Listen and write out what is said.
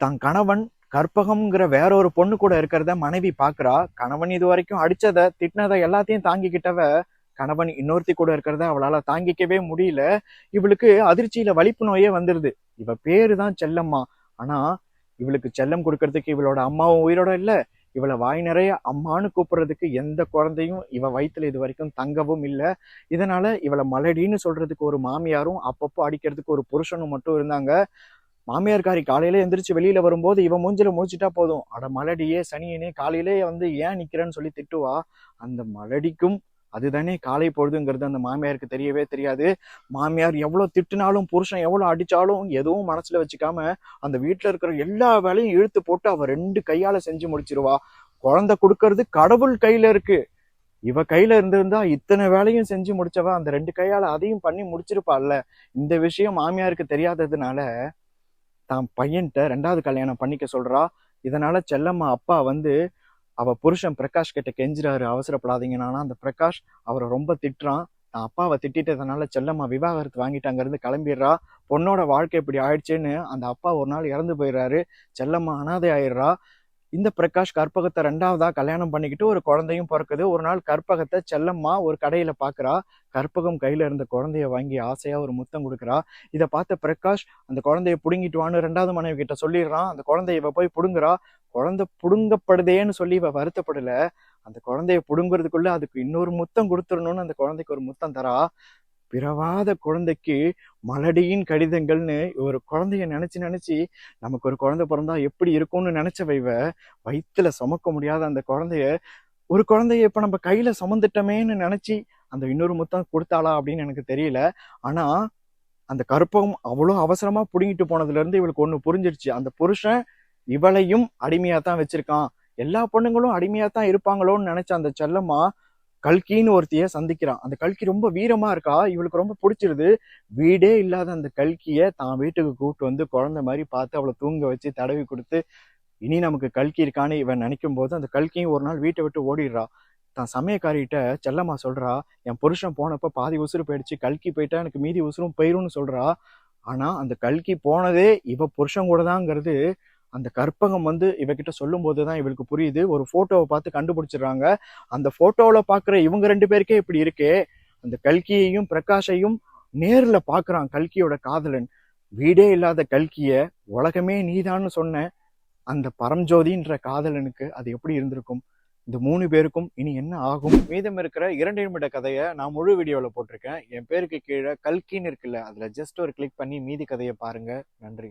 தான் கணவன் கற்பகம்ங்கிற வேற ஒரு பொண்ணு கூட இருக்கிறத மனைவி பாக்குறா. கணவன் இது வரைக்கும் அடிச்சத திட்டினதை எல்லாத்தையும் தாங்கிக்கிட்டவ கணவன் இன்னொருத்தி கூட இருக்கிறத அவளால தாங்கிக்கவே முடியல. இவளுக்கு அதிர்ச்சியில வலிப்பு நோயே வந்துருது. இவ பேரு தான் செல்லம்மா. ஆனா இவளுக்கு செல்லம் கொடுக்கறதுக்கு இவளோட அம்மாவும் உயிரோட இல்ல. இவளை வாய் நிறைய அம்மான்னு கூப்பிடுறதுக்கு எந்த குழந்தையும் இவ வயிற்றுல இது வரைக்கும் தங்கவும் இல்லை. இதனால இவளை மலடின்னு சொல்றதுக்கு ஒரு மாமியாரும் அப்பப்போ அடிக்கிறதுக்கு ஒரு புருஷனும் மட்டும் இருந்தாங்க. மாமியார்காரி காலையில எந்திரிச்சு வெளியில வரும்போது இவன் மூஞ்சில முடிச்சிட்டா போதும். அட மலடியே சனியனே காலையிலே வந்து ஏன் நிக்கிறேன்னு சொல்லி திட்டுவா? அந்த மலடிக்கும் அதுதானே காலை பொழுதுங்கிறது அந்த மாமியாருக்கு தெரியவே தெரியாது. மாமியார் எவ்வளோ திட்டுனாலும் புருஷன் எவ்வளோ அடித்தாலும் எதுவும் மனசில் வச்சுக்காம அந்த வீட்டில் இருக்கிற எல்லா வேலையும் இழுத்து போட்டு அவள் ரெண்டு கையால் செஞ்சு முடிச்சிருவா. குழந்தை கொடுக்கறது கடவுள் கையில் இருக்கு. இவ கையில இருந்திருந்தா இத்தனை வேலையும் செஞ்சு முடிச்சவ அந்த ரெண்டு கையால அதையும் பண்ணி முடிச்சிருப்பாள்ல இந்த விஷயம் மாமியாருக்கு தெரியாததுனால தான் பையன்கிட்ட ரெண்டாவது கல்யாணம் பண்ணிக்க சொல்கிறா இதனால் செல்லம்மா அப்பா வந்து அவள் புருஷன் பிரகாஷ் கிட்ட கெஞ்சுறாரு அவசரப்படாதீங்கன்னா அந்த பிரகாஷ் அவரை ரொம்ப திட்டுறான். தான் அப்பாவை திட்டதனால செல்லம்மா விவாகரத்து வாங்கிட்டு அங்கேருந்து கிளம்பிடுறா. பொண்ணோட வாழ்க்கை இப்படி ஆயிடுச்சுன்னு அந்த அப்பா ஒரு நாள் இறந்து போயிடுறாரு. செல்லம்மா அனாதை ஆயிடுறா. இந்த பிரகாஷ் கற்பகத்தை ரெண்டாவதா கல்யாணம் பண்ணிக்கிட்டு ஒரு குழந்தையும் பிறக்குது. ஒரு நாள் கற்பகத்தை செல்லம்மா ஒரு கடையில பாக்குறா. கற்பகம் கையில இருந்த குழந்தைய வாங்கி ஆசையா ஒரு முத்தம் கொடுக்குறா. இதை பார்த்த பிரகாஷ் அந்த குழந்தைய பிடுங்கிட்டு வான்னு ரெண்டாவது மனைவி கிட்ட சொல்லிடுறான். அந்த குழந்தைய இவ போய் புடுங்குறா. குழந்தை புடுங்கப்படுதேன்னு சொல்லி இவ வருத்தப்படல. அந்த குழந்தைய புடுங்குறதுக்குள்ள அதுக்கு இன்னொரு முத்தம் கொடுத்துடணும்னு அந்த குழந்தைக்கு ஒரு முத்தம் தரா. பிறவாத குழந்தைக்கு மலடியின் கடிதங்கள்னு ஒரு குழந்தைய நினச்சி நினச்சி நமக்கு ஒரு குழந்தை பிறந்தா எப்படி இருக்கும்னு நினச்ச இவ வயிற்றுல சுமக்க முடியாத அந்த குழந்தைய ஒரு குழந்தைய இப்போ நம்ம கையில் சுமந்துட்டோமேன்னு நினச்சி அந்த இன்னொரு முத்தம் கொடுத்தாளா அப்படின்னு எனக்கு தெரியல. ஆனால் அந்த கற்பகம் அவ்வளோ அவசரமாக பிடுங்கிட்டு போனதுலேருந்து இவளுக்கு ஒன்று புரிஞ்சிருச்சு. அந்த புருஷன் இவளையும் அடிமையாக தான் வச்சுருக்கான். எல்லா பொண்ணுங்களும் அடிமையாக தான் இருப்பாங்களோன்னு நினச்ச அந்த செல்லம்மா கல்கின்னு ஒருத்திய சந்திக்கிறான். அந்த கல்கி ரொம்ப வீரமா இருக்கா? இவளுக்கு ரொம்ப பிடிச்சிருது. வீடே இல்லாத அந்த கல்கிய தான் வீட்டுக்கு கூப்பிட்டு வந்து குழந்தை மாதிரி பார்த்து அவளை தூங்க வச்சு தடவி கொடுத்து இனி நமக்கு கல்கி இருக்கான்னு இவன் நினைக்கும் போது அந்த கல்கியும் ஒரு நாள் வீட்டை விட்டு ஓடிடுறா. தான் சமயக்காரிகிட்ட செல்லம்மா சொல்றா என் புருஷன் போனப்ப பாதி உசுறு போயிடுச்சு. கல்கி போயிட்டா எனக்கு மீதி உசுரும் போயிரும்னு சொல்றா. ஆனா அந்த கல்கி போனதே இவ புருஷன் கூட தாங்கிறது அந்த கற்பகம் வந்து இவகிட்ட சொல்லும் போதுதான் இவளுக்கு புரியுது. ஒரு ஃபோட்டோவை பார்த்து கண்டுபிடிச்சிடுறாங்க. அந்த ஃபோட்டோவில் பார்க்குற இவங்க ரெண்டு பேருக்கே இப்படி இருக்கே. அந்த கல்கியையும் பிரகாஷையும் நேரில் பார்க்குறான் கல்கியோட காதலன். வீடே இல்லாத கல்கியை உலகமே நீதான்னு சொன்ன அந்த பரம்ஜோதின்ற காதலனுக்கு அது எப்படி இருந்திருக்கும்? இந்த மூணு பேருக்கும் இனி என்ன ஆகும்? மீதம் இருக்கிற இரண்டு நிமிட கதையை நான் முழு வீடியோவில் போட்டிருக்கேன். என் பேருக்கு கீழே கல்கின்னு இருக்குல்ல அதில் ஜஸ்ட் ஒரு கிளிக் பண்ணி மீதி கதையை பாருங்கள் நன்றி.